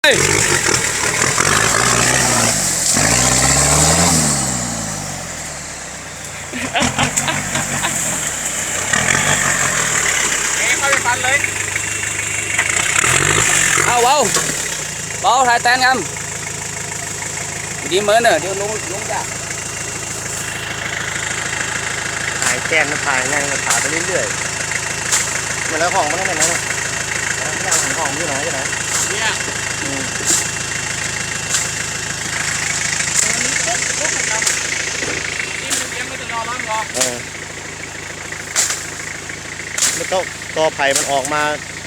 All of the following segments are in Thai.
เข้าไปฟันเลย เอาเบาเบาถ่ายแตนกันดีเหมือนเนอะเดี๋ยวลุงลุงจ้ะถ่ายแกนมันถ่ายไงมันถ่ายไปเรื่อยๆเหมือนแล้วของมันไม่ไหนนะไม่ได้หันของมันอยู่ไหนอยู่ไหนเนี่ย อืม นี่มันเลี้ยงไม่จะน อนร้อนรอเออแล้วก็กอไผ่มันออกมา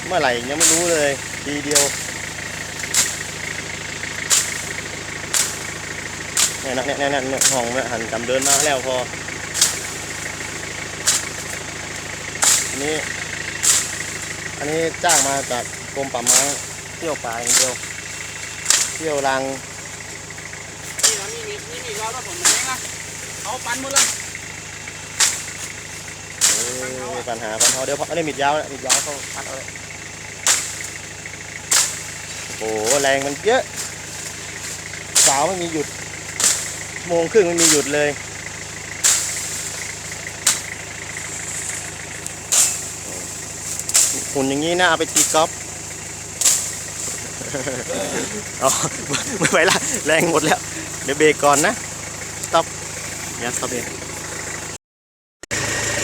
เมื่อไหร่ยังไม่รู้เลย ทีเดียวเนี่ยนะเนี่ยเนี่ยเนี่ยห้องเนี่ยหันกำเดินมาแล้วพออันนี้ อันนี้จ้างมาจากกรมป่าไม้เที่ยวป่าอย่างเดียวเที่ยวรังนี่นะนี่นี่นี่นี่รอแล้วผมเองนะเอาปันหมดเลย ปัญหาปัญหาเดี๋ยวพออันนี้มิดยาวแล้วมิดยาวเขาพัดเอาเลยโอ้โหแรงมันเยอะสาวไม่มีหยุดชั่วโมงครึ่งไม่มีหยุดเลยหุ่นอย่างนี้น่าเอาไปตีกอล์ฟอ๋อไม่ไหวละแรงหมดแล้ว เดี๋ยวเบรกก่อนนะสต็อปอย่าสต็อปเ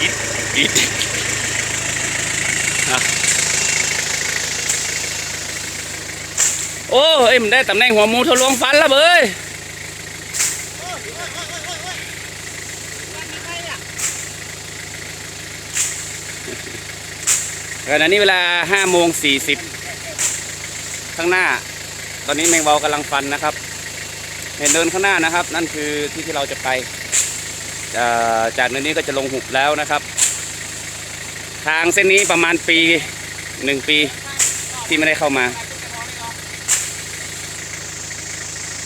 องโอ้เอ้ยมันได้ตำแหน่งหัวมูทะลวงฟันแล้วเบ้ยขณะนี้เวลา5โมง40 ข้างหน้า ตอนนี้แมงเบากำลังฟันนะครับ เห็นเดินข้างหน้านะครับ นั่นคือที่ที่เราจะไป จากเนินนี้ก็จะลงหุบแล้วนะครับ ทางเส้นนี้ประมาณปีหนึ่งปีที่ไม่ได้เข้ามา